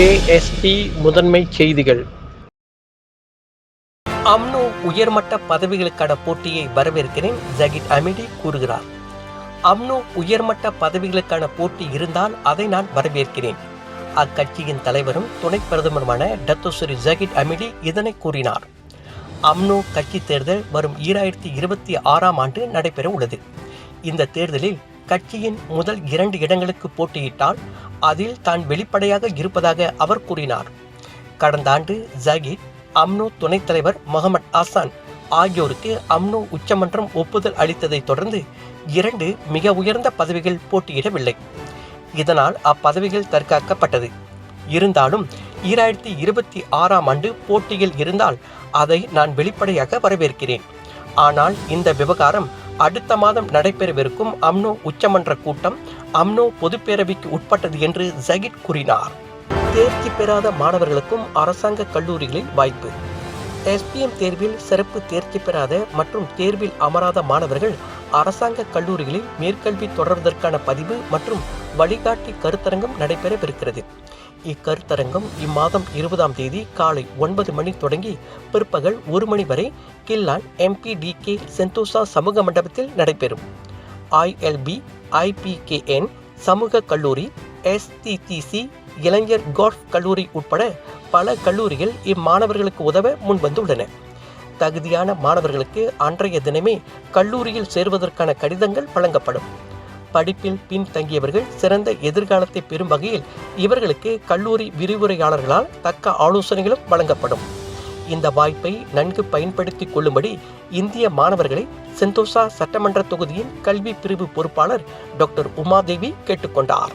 KST முதன்மை செய்திகள். UMNO உயர்மட்ட பதவிகளுக்கான போட்டியை வரவேற்கிறேன் ஜகித் அமிடி கூறுகிறார். அம்னோ உயர்மட்ட பதவிகளுக்கான போட்டி இருந்தால் அதை நான் வரவேற்கிறேன். அக்கட்சியின் தலைவரும் துணை பிரதமருமான டத்தோஸ்ரீ ஜகித் அமிடி இதனை கூறினார். அம்னோ கட்சி தேர்தல் வரும் ஈராயிரத்தி இருபத்தி ஆறாம் ஆண்டு நடைபெற உள்ளது. இந்த தேர்தலில் கட்சியின் முதல் இரண்டு இடங்களுக்கு போட்டியிட்டால் அதில் தான் வெளிப்படையாக இருப்பதாக அவர் கூறினார். கடந்த ஆண்டு ஜாகிர் அம்னோ துணைத் தலைவர் முகமது ஆசான் ஆகியோருக்கு அம்னோ உச்சமன்றம் ஒப்புதல் அளித்ததைத் தொடர்ந்து இரண்டு மிக உயர்ந்த பதவிகள் போட்டியிடவில்லை. இதனால் அப்பதவிகள் தற்காக்கப்பட்டது. இருந்தாலும் ஈராயிரத்தி இருபத்தி ஆறாம் ஆண்டு போட்டியில் இருந்தால் அதை நான் வெளிப்படையாக வரவேற்கிறேன். ஆனால் இந்த விவகாரம் அடுத்த மாதம் நடைபெறவிருக்கும் அம்னோ உச்சமன்ற கூட்டம் அம்னோ பொதுப்பேரவைக்கு உட்பட்டது என்று ஜகித் கூறினார். தேர்ச்சி பெறாத மாணவர்களுக்கும் அரசாங்க கல்லூரிகளில் வாய்ப்பு. எஸ்பிஎம் தேர்வில் சிறப்பு தேர்ச்சி பெறாத மற்றும் தேர்வில் அமராத மாணவர்கள் அரசாங்க கல்லூரிகளில் மேற்கல்வி தொடர்வதற்கான பதிவு மற்றும் வழிகாட்டி கருத்தரங்கம் நடைபெறவிருக்கிறது. இக்கருத்தரங்கம் இம்மாதம் இருபதாம் தேதி காலை ஒன்பது மணி தொடங்கி பிற்பகல் ஒரு மணி வரை கில்லான் எம்பிடிகே செந்தோசா சமூக மண்டபத்தில் நடைபெறும். ஐஎல்பி ஐபிகேஎன் சமூக கல்லூரி எஸ்டிடிசி இளைஞர் கோல்ஃப் கல்லூரி உட்பட பல கல்லூரிகள் இம்மாணவர்களுக்கு உதவ முன்வந்துள்ளன. தகுதியான மாணவர்களுக்கு அன்றைய தினமே கல்லூரியில் சேர்வதற்கான கடிதங்கள் வழங்கப்படும். படிப்பில் பின்தங்கியவர்கள் சிறந்த எதிர்காலத்தை பெறும் வகையில் இவர்களுக்கு கல்லூரி விரிவுரையாளர்களால் தக்க ஆலோசனைகளும் வழங்கப்படும். இந்த வாய்ப்பை நன்கு பயன்படுத்தி கொள்ளும்படி இந்திய மாணவர்களை செந்தோசா சட்டமன்ற தொகுதியின் கல்வி பிரிவு பொறுப்பாளர் டாக்டர் உமாதேவி கேட்டுக்கொண்டார்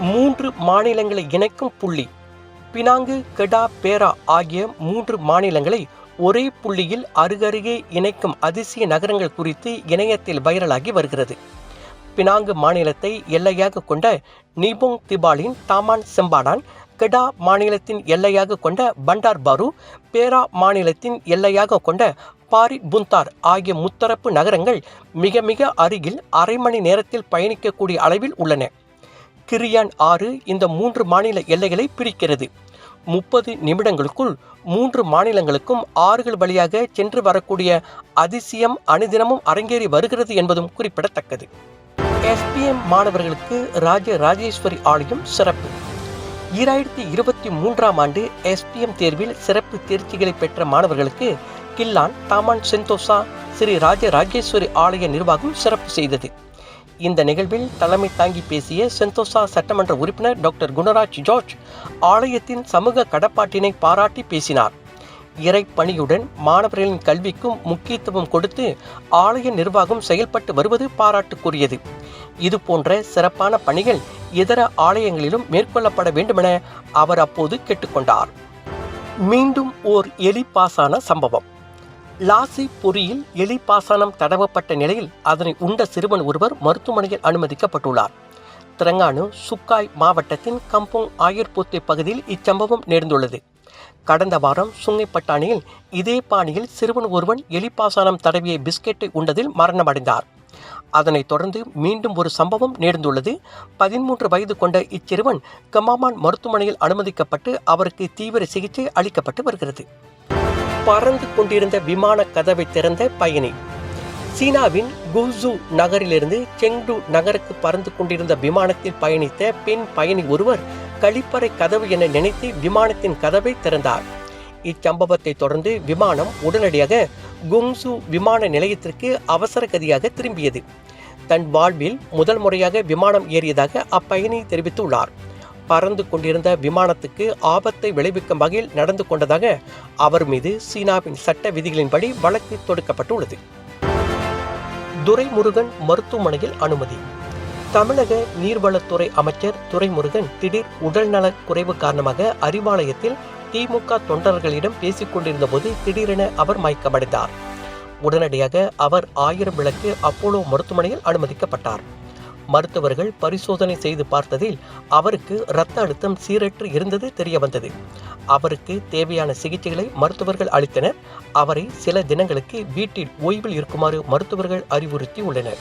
மூன்று மாநிலங்களை இணைக்கும் புள்ளி பினாங்கு கெடா பேரா ஆகிய மூன்று மாநிலங்களை ஒரே புள்ளியில் அருகருகே இணைக்கும் அதிசய நகரங்கள் குறித்து இணையத்தில் வைரலாகி வருகிறது. பினாங்கு மாநிலத்தை எல்லையாக கொண்ட நீபுங் திபாலின் தாமான் செம்பாடான் கெடா மாநிலத்தின் எல்லையாக கொண்ட பண்டார் பாரு பேரா மாநிலத்தின் எல்லையாக கொண்ட பாரி புந்தார் ஆகிய முத்தரப்பு நகரங்கள் மிக மிக அருகில் அரை மணி நேரத்தில் பயணிக்கக்கூடிய அளவில் உள்ளன. கிரியான் ஆறு இந்த மூன்று மாநில எல்லைகளை பிரிக்கிறது. முப்பது நிமிடங்களுக்குள் மூன்று மாநிலங்களுக்கும் ஆறுகள் வழியாக சென்று வரக்கூடிய அதிசயம் அனுதினமும் அரங்கேறி வருகிறது என்பதும் குறிப்பிடத்தக்கது. எஸ்பிஎம் மாணவர்களுக்கு ராஜ ராஜேஸ்வரி ஆலயம் சிறப்பு. ஈராயிரத்தி இருபத்தி மூன்றாம் ஆண்டு எஸ்பிஎம் தேர்வில் சிறப்பு தேர்ச்சிகளை பெற்ற மாணவர்களுக்கு கில்லான் தாமான் செந்தோசா ஸ்ரீ ராஜ ராஜேஸ்வரி ஆலய நிர்வாகம் சிறப்பு செய்தது. இந்த நிகழ்வில் தலைமை தாங்கி பேசிய செந்தோசா சட்டமன்ற உறுப்பினர் டாக்டர் குணராஜ் ஜார்ஜ் ஆலயத்தின் சமூக கடப்பாட்டினை பாராட்டி பேசினார். இறை பணியுடன் மாணவர்களின் கல்விக்கும் முக்கியத்துவம் கொடுத்து ஆலய நிர்வாகம் செயல்பட்டு வருவது பாராட்டுக்குரியது. இது போன்ற சிறப்பான பணிகள் இதர ஆலயங்களிலும் மேற்கொள்ளப்பட வேண்டுமென அவர் அப்போது கேட்டுக்கொண்டார். மீண்டும் ஓர் எலி பாசான சம்பவம். லாசி பொறியில் எலி பாசானம் தடவப்பட்ட நிலையில் அதனை உண்ட சிறுவன் ஒருவர் மருத்துவமனையில் அனுமதிக்கப்பட்டுள்ளார். திரங்கானு சுக்காய் மாவட்டத்தின் கம்போங் ஆயர்போத்தே பகுதியில் இச்சம்பவம் நேர்ந்துள்ளது. கடந்த வாரம் சுங்கைப்பட்டாணியில் இதே பாணியில் சிறுவன் ஒருவன் எலிப்பாசனம் தடவிய பிஸ்கெட்டை உண்டதில் மரணமடைந்தார். அதனைத் தொடர்ந்து மீண்டும் ஒரு சம்பவம் நேர்ந்துள்ளது. பதிமூன்று வயது கொண்ட இச்சிறுவன் கமாமான் மருத்துவமனையில் அனுமதிக்கப்பட்டு அவருக்கு தீவிர சிகிச்சை அளிக்கப்பட்டு வருகிறது. பறந்து கொண்டிருந்த விமான கதவை திறந்த பயணி. சீனாவின் குசு நகரிலிருந்து செங்டு நகருக்கு பறந்து கொண்டிருந்த விமானத்தில் பயணித்த பெண் பயணி ஒருவர் கழிப்பறை கதவு என நினைத்து விமானத்தின் கதவை திறந்தார். இச்சம்பவத்தை தொடர்ந்து விமானம் உடனடியாக குங்சு விமான நிலையத்திற்கு அவசர கதியாக திரும்பியது. தன் வாழ்வில் முதல் முறையாக விமானம் ஏறியதாக அப்பயணி தெரிவித்துள்ளார். பறந்து கொண்டிருந்த விமானத்துக்கு ஆபத்தை விளைவிக்கும் வகையில் நடந்து கொண்டதாக அவர் மீது சீனாவின் சட்ட விதிகளின்படி வழக்கு தொடுக்கப்பட்டுள்ளது. துரைமுருகன் மருத்துவமனையில் அனுமதி. தமிழக நீர்வளத்துறை அமைச்சர் துரைமுருகன் திடீர் உடல்நலக் குறைவு காரணமாக அறிவாலயத்தில் திமுக தொண்டர்களிடம் பேசிக் கொண்டிருந்த போது திடீரென அவர் மயக்கமடைந்தார். உடனடியாக அவர் ஆயிரம் விளக்கு அப்போலோ மருத்துவமனையில் அனுமதிக்கப்பட்டார். மருத்துவர்கள் பரிசோதனை செய்து பார்த்ததில் அவருக்கு இரத்த அழுத்தம் சீரற்று இருந்தது தெரியவந்தது. அவருக்கு தேவையான சிகிச்சைகளை மருத்துவர்கள் அளித்தனர். அவரை சில தினங்களுக்கு வீட்டில் ஓய்வில் இருக்குமாறு மருத்துவர்கள் அறிவுறுத்தி உள்ளனர்